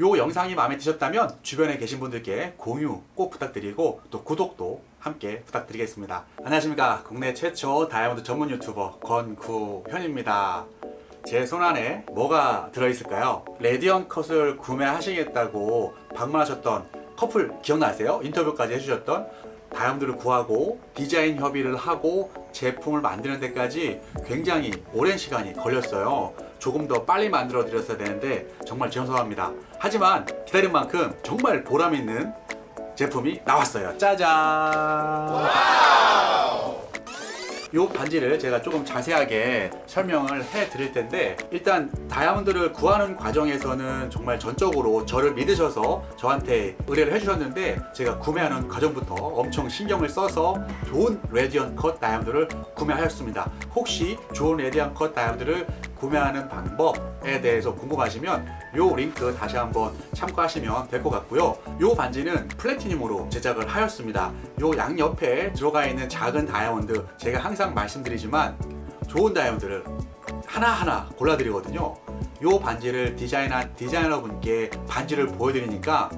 요 영상이 마음에 드셨다면 주변에 계신 분들께 공유 꼭 부탁드리고 또 구독도 함께 부탁드리겠습니다. 안녕하십니까. 국내 최초 다이아몬드 전문 유튜버 권구현입니다. 제 손 안에 뭐가 들어있을까요? 레디언 컷을 구매하시겠다고 방문하셨던 커플 기억나세요? 인터뷰까지 해주셨던 다이아몬드를 구하고 디자인 협의를 하고 제품을 만드는 데까지 굉장히 오랜 시간이 걸렸어요. 조금 더 빨리 만들어 드렸어야 되는데 정말 죄송합니다. 하지만 기다린 만큼 정말 보람 있는 제품이 나왔어요. 짜잔! 이 반지를 제가 조금 자세하게 설명을 해 드릴 텐데 일단 다이아몬드를 구하는 과정에서는 정말 전적으로 저를 믿으셔서 저한테 의뢰를 해주셨는데 제가 구매하는 과정부터 엄청 신경을 써서 좋은 레디언 컷 다이아몬드를 구매하였습니다. 혹시 좋은 레디언 컷 다이아몬드를 구매하는 방법에 대해서 궁금하시면 요 링크 다시 한번 참고하시면 될 것 같고요. 요 반지는 플래티늄으로 제작을 하였습니다. 요 양옆에 들어가 있는 작은 다이아몬드 제가 항상 말씀드리지만 좋은 다이아몬드를 하나하나 골라드리거든요. 요 반지를 디자인한 디자이너분께 반지를 보여드리니까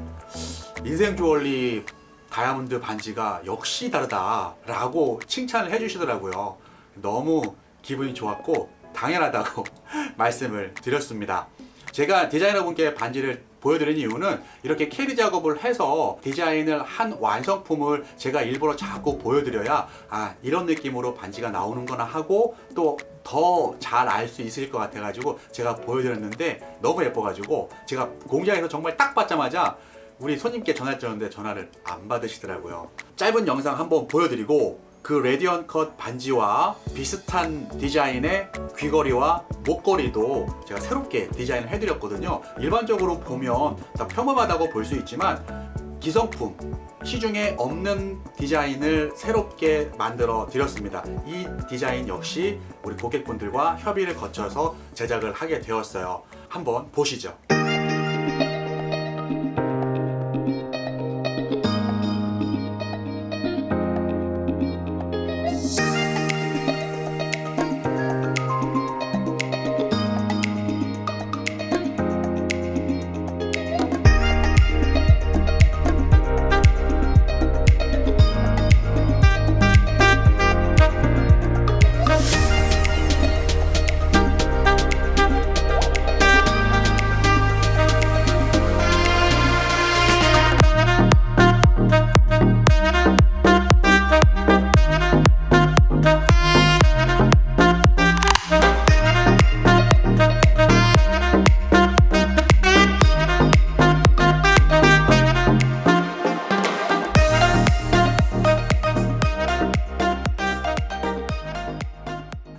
인생 주얼리 다이아몬드 반지가 역시 다르다라고 칭찬을 해주시더라고요. 너무 기분이 좋았고 당연하다고 말씀을 드렸습니다. 제가 디자이너분께 반지를 보여드린 이유는 이렇게 캐리 작업을 해서 디자인을 한 완성품을 제가 일부러 자꾸 보여드려야 아 이런 느낌으로 반지가 나오는구나 하고 또 더 잘 알 수 있을 것 같아가지고 제가 보여드렸는데 너무 예뻐가지고 제가 공장에서 정말 딱 받자마자 우리 손님께 전화했었는데 전화를 안 받으시더라고요. 짧은 영상 한번 보여드리고 그 레디언 컷 반지와 비슷한 디자인의 귀걸이와 목걸이도 제가 새롭게 디자인을 해드렸거든요. 일반적으로 보면 다 평범하다고 볼 수 있지만 기성품 시중에 없는 디자인을 새롭게 만들어 드렸습니다. 이 디자인 역시 우리 고객분들과 협의를 거쳐서 제작을 하게 되었어요. 한번 보시죠.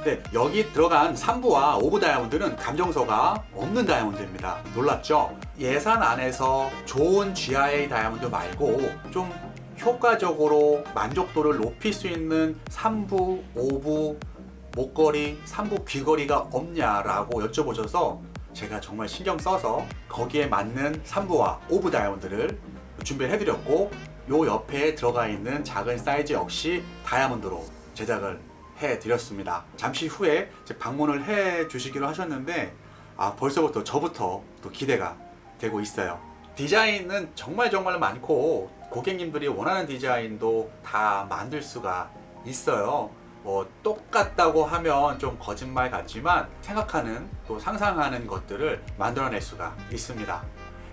네, 여기 들어간 3부와 5부 다이아몬드는 감정서가 없는 다이아몬드입니다. 놀랍죠? 예산 안에서 좋은 GIA 다이아몬드 말고 좀 효과적으로 만족도를 높일 수 있는 3부, 5부 목걸이, 3부 귀걸이가 없냐라고 여쭤보셔서 제가 정말 신경 써서 거기에 맞는 3부와 5부 다이아몬드를 준비를 해드렸고 요 옆에 들어가 있는 작은 사이즈 역시 다이아몬드로 제작을 해드렸습니다. 잠시 후에 방문을 해 주시기로 하셨는데 아 벌써부터 저부터 또 기대가 되고 있어요. 디자인은 정말 정말 많고 고객님들이 원하는 디자인도 다 만들 수가 있어요. 뭐 똑같다고 하면 좀 거짓말 같지만 생각하는 또 상상하는 것들을 만들어낼 수가 있습니다.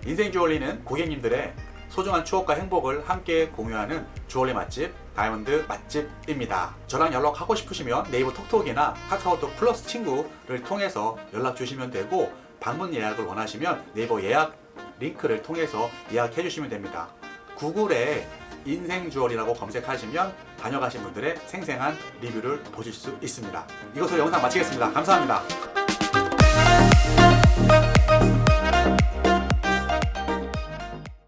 인생 주얼리는 고객님들의 소중한 추억과 행복을 함께 공유하는 주얼리 맛집 다이아몬드 맛집입니다. 저랑 연락하고 싶으시면 네이버 톡톡이나 카카오톡 플러스 친구를 통해서 연락 주시면 되고 방문 예약을 원하시면 네이버 예약 링크를 통해서 예약해 주시면 됩니다. 구글에 인생 주얼이라고 검색하시면 다녀가신 분들의 생생한 리뷰를 보실 수 있습니다. 이것으로 영상 마치겠습니다. 감사합니다.